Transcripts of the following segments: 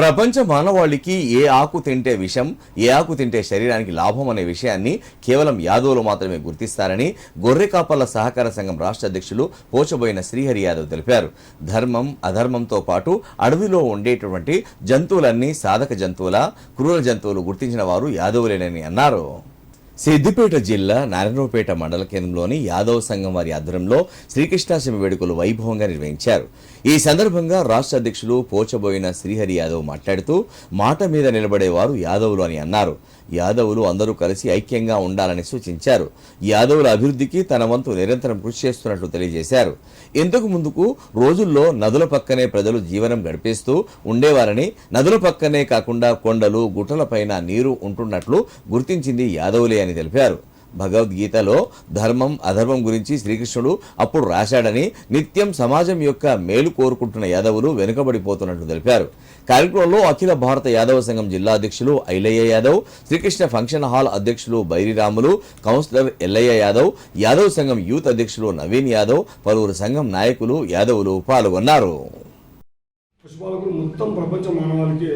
ప్రపంచ మానవాళికి ఏ ఆకు తింటే విషం ఏ ఆకు తింటే శరీరానికి లాభం అనే విషయాన్ని కేవలం యాదవులు మాత్రమే గుర్తిస్తారని గొర్రె కాపర్ల సహకార సంఘం రాష్ట్ర అధ్యక్షులు పోచబోయిన శ్రీహరి యాదవ్ తెలిపారు. ధర్మం అధర్మంతో పాటు అడవిలో ఉండేటువంటి జంతువులన్నీ సాధక జంతువుల క్రూర జంతువులు గుర్తించిన వారు యాదవులేనని అన్నారు. సిద్దిపేట జిల్లా నారాయణపేట మండల కేంద్రంలోని యాదవ సంఘం వారి ఆధ్వర్యంలో శ్రీకృష్ణాష్టమి వేడుకలు వైభవంగా నిర్వహించారు. ఈ సందర్భంగా రాష్ట్ర అధ్యక్షులు పోచబోయిన శ్రీహరి యాదవ్ మాట్లాడుతూ మాట మీద నిలబడేవారు యాదవులు అని అన్నారు. యాదవులు అందరూ కలిసి ఐక్యంగా ఉండాలని సూచించారు. యాదవుల అభివృద్ధికి తన వంతు నిరంతరం కృషి చేస్తున్నట్లు తెలియజేశారు. ఇంతకు ముందుకు రోజుల్లో నదుల పక్కనే ప్రజలు జీవనం గడిపేస్తూ ఉండేవారని నదుల పక్కనే కాకుండా కొండలు గుట్టలపైన నీరు ఉంటున్నట్లు గుర్తించింది యాదవులే అని తెలిపారు. భగవద్గీతలో ధర్మం అధర్మం గురించి శ్రీకృష్ణుడు అప్పుడు రాశాడని నిత్యం సమాజం యొక్క మేలు కోరుకుంటున్న యాదవులు వెనుకబడిపోతున్నట్లు తెలిపారు. కార్యక్రమంలో అఖిల భారత యాదవ సంఘం జిల్లా అధ్యక్షులు ఐలయ్య యాదవ్ శ్రీకృష్ణ ఫంక్షన్ హాల్ అధ్యక్షులు బైరిరాములు కౌన్సిలర్ ఎల్లయ్య యాదవ్ యాదవ్ సంఘం యూత్ అధ్యక్షులు నవీన్ యాదవ్ పలువురు సంఘం నాయకులు యాదవులు పాల్గొన్నారు. మొత్తం ప్రపంచ మానవాళికి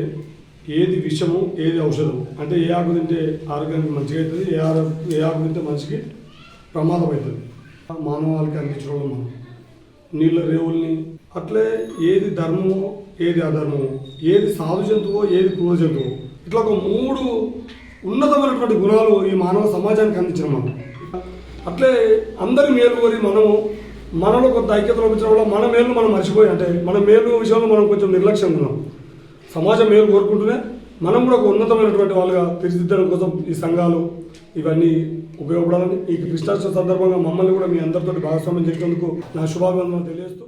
ఏది విషము ఏది ఔషధం అంటే ఏ ఆకు తింటే ఆరోగ్యానికి మంచిగా అవుతుంది ఏ ఆరో ఏ ఆకు తింటే మనిషికి ప్రమాదం అవుతుంది మానవాళికి అందించడం మనం. నీళ్ళ రేవుల్ని అట్లే ఏది ధర్మమో ఏది అధర్మమో ఏది సాధు జంతువో ఏది క్రూర జంతువో ఇట్లా ఒక మూడు ఉన్నతమైనటువంటి గుణాలు ఈ మానవ సమాజానికి అందించిన మనం. అట్లే అందరి మేలు కోరి మనము మనలో కొంత ఐక్యత లోపించడం వల్ల మన మేలు మనం మర్చిపోయి అంటే మన మేలు విషయంలో మనం కొంచెం నిర్లక్ష్యంగా ఉన్నాం. సమాజం మేలు కోరుకుంటూనే మనం కూడా ఒక ఉన్నతమైనటువంటి వాళ్ళుగా తీర్చిదిద్దడం కోసం ఈ సంఘాలు ఇవన్నీ ఉపయోగపడాలని ఈ కృష్ణాష్టమి సందర్భంగా మమ్మల్ని కూడా మీ అందరితో భాగస్వామ్యం చేసినందుకు నా శుభాభివందనలు తెలియజేస్తూ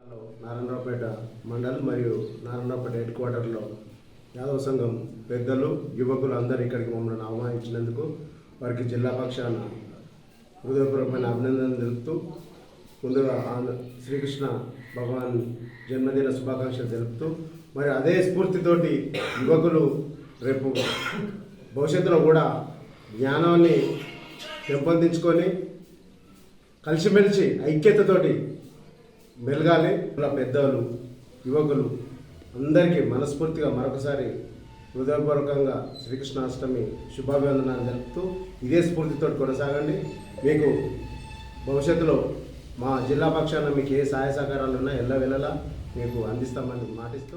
జిల్లాలో నారాయణరావుపేట మండల్ మరియు నారాయణరావుపేట హెడ్ క్వార్టర్లో యాదవ సంఘం పెద్దలు యువకులు అందరూ ఇక్కడికి మమ్మల్ని ఆహ్వానించినందుకు వారికి జిల్లా పక్షాన హృదయపూర్వకమైన అభినందనలు తెలుపుతూ ముందుగా శ్రీకృష్ణ భగవాన్ జన్మదిన శుభాకాంక్షలు తెలుపుతూ మరి అదే స్ఫూర్తితోటి యువకులు రేపు భవిష్యత్తులో కూడా జ్ఞానాన్ని పెంపొందించుకొని కలిసిమెలిసి ఐక్యతతోటి మెలగాలి. ఇలా పెద్దలు యువకులు అందరికీ మనస్ఫూర్తిగా మరొకసారి హృదయపూర్వకంగా శ్రీకృష్ణాష్టమి శుభాభివందనాలు జరుపుతూ ఇదే స్ఫూర్తితో కొనసాగండి. మీకు భవిష్యత్తులో మా జిల్లా పక్షాన మీకు ఏ సహాయ సహకారాలు ఉన్నా ఎల్ల వెళ్ళలా మీకు అందిస్తామని మాటిస్తూ